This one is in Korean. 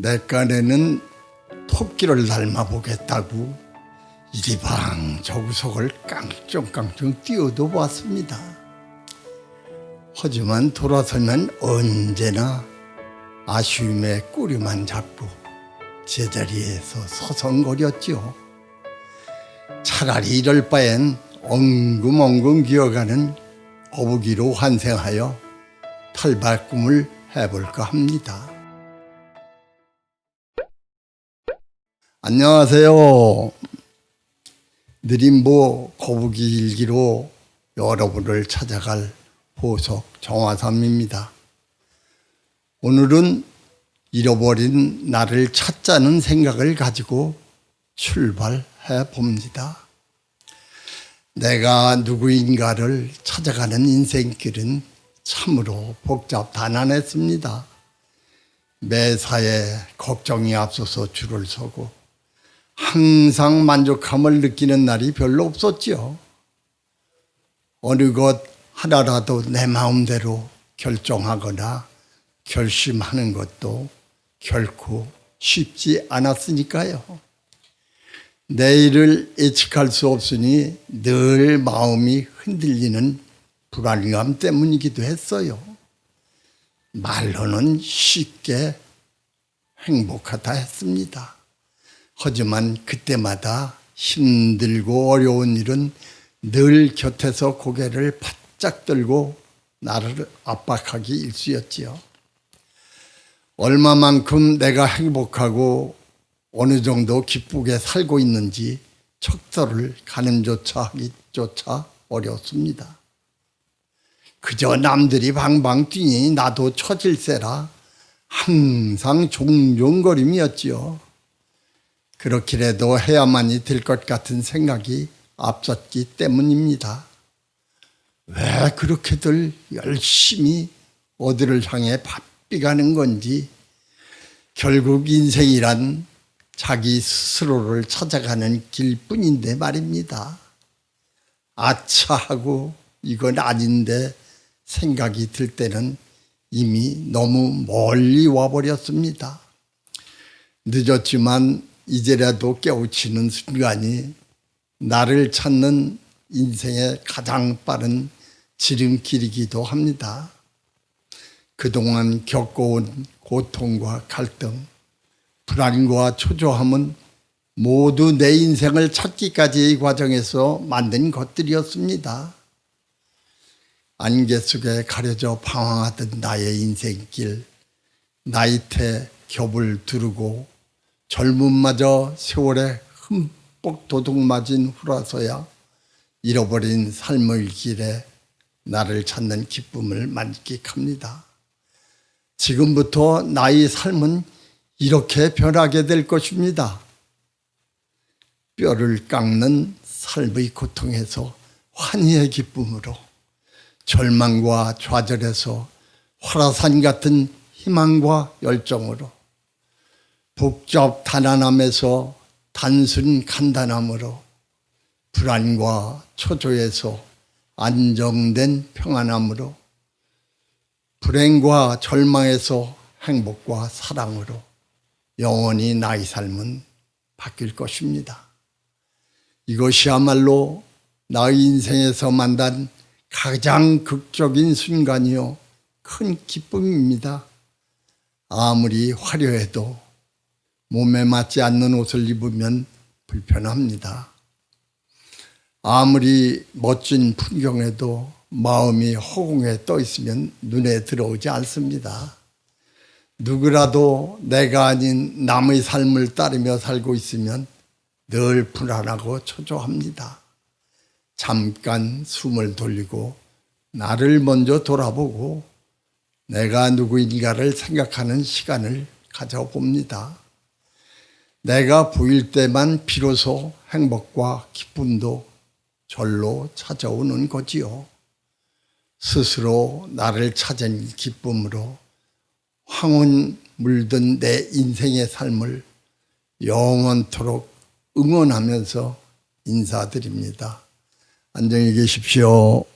내 깐에는 토끼를 닮아보겠다고 이리방 저구석을 깡총깡총 뛰어도 봤습니다. 하지만 돌아서면 언제나 아쉬움에 꼬리만 잡고 제자리에서 서성거렸지요. 차라리 이럴 바엔 엉금엉금 기어가는 거북이로 환생하여 탈바꿈을 해볼까 합니다. 안녕하세요. 느림보 거북이 일기로 여러분을 찾아갈 호석 정화삼입니다. 오늘은 잃어버린 나를 찾자는 생각을 가지고 출발해 봅니다. 내가 누구인가를 찾아가는 인생길은 참으로 복잡 단안했습니다. 매사에 걱정이 앞서서 줄을 서고 항상 만족함을 느끼는 날이 별로 없었지요. 어느 것 하나라도 내 마음대로 결정하거나 결심하는 것도 결코 쉽지 않았으니까요. 내일을 예측할 수 없으니 늘 마음이 흔들리는 불안감 때문이기도 했어요. 말로는 쉽게 행복하다 했습니다. 하지만 그때마다 힘들고 어려운 일은 늘 곁에서 고개를 바짝 들고 나를 압박하기 일쑤였지요. 얼마만큼 내가 행복하고 어느 정도 기쁘게 살고 있는지 척서를 가늠조차 하기조차 어렵습니다. 그저 남들이 방방 뛰니 나도 처질세라 항상 종종거림이었지요. 그렇기라도 해야만이 될 것 같은 생각이 앞섰기 때문입니다. 왜 그렇게들 열심히 어디를 향해 바삐 가는 건지 결국 인생이란 자기 스스로를 찾아가는 길 뿐인데 말입니다. 아차하고 이건 아닌데 생각이 들 때는 이미 너무 멀리 와버렸습니다. 늦었지만 이제라도 깨우치는 순간이 나를 찾는 인생의 가장 빠른 지름길이기도 합니다. 그동안 겪어온 고통과 갈등, 불안과 초조함은 모두 내 인생을 찾기까지의 과정에서 만든 것들이었습니다. 안개 속에 가려져 방황하던 나의 인생길, 나이테 겹을 두르고 젊음마저 세월에 흠뻑 도둑 맞은 후라서야 잃어버린 삶의 길에 나를 찾는 기쁨을 만끽합니다. 지금부터 나의 삶은 이렇게 변하게 될 것입니다. 뼈를 깎는 삶의 고통에서 환희의 기쁨으로 절망과 좌절에서 화라산 같은 희망과 열정으로 복잡 단안함에서 단순 간단함으로 불안과 초조에서 안정된 평안함으로 불행과 절망에서 행복과 사랑으로 영원히 나의 삶은 바뀔 것입니다. 이것이야말로 나의 인생에서 만난 가장 극적인 순간이요. 큰 기쁨입니다. 아무리 화려해도 몸에 맞지 않는 옷을 입으면 불편합니다. 아무리 멋진 풍경에도 마음이 허공에 떠 있으면 눈에 들어오지 않습니다. 누구라도 내가 아닌 남의 삶을 따르며 살고 있으면 늘 불안하고 초조합니다. 잠깐 숨을 돌리고 나를 먼저 돌아보고 내가 누구인가를 생각하는 시간을 가져봅니다. 내가 보일 때만 비로소 행복과 기쁨도 절로 찾아오는 거지요. 스스로 나를 찾은 기쁨으로 황혼 물든 내 인생의 삶을 영원토록 응원하면서 인사드립니다. 안녕히 계십시오.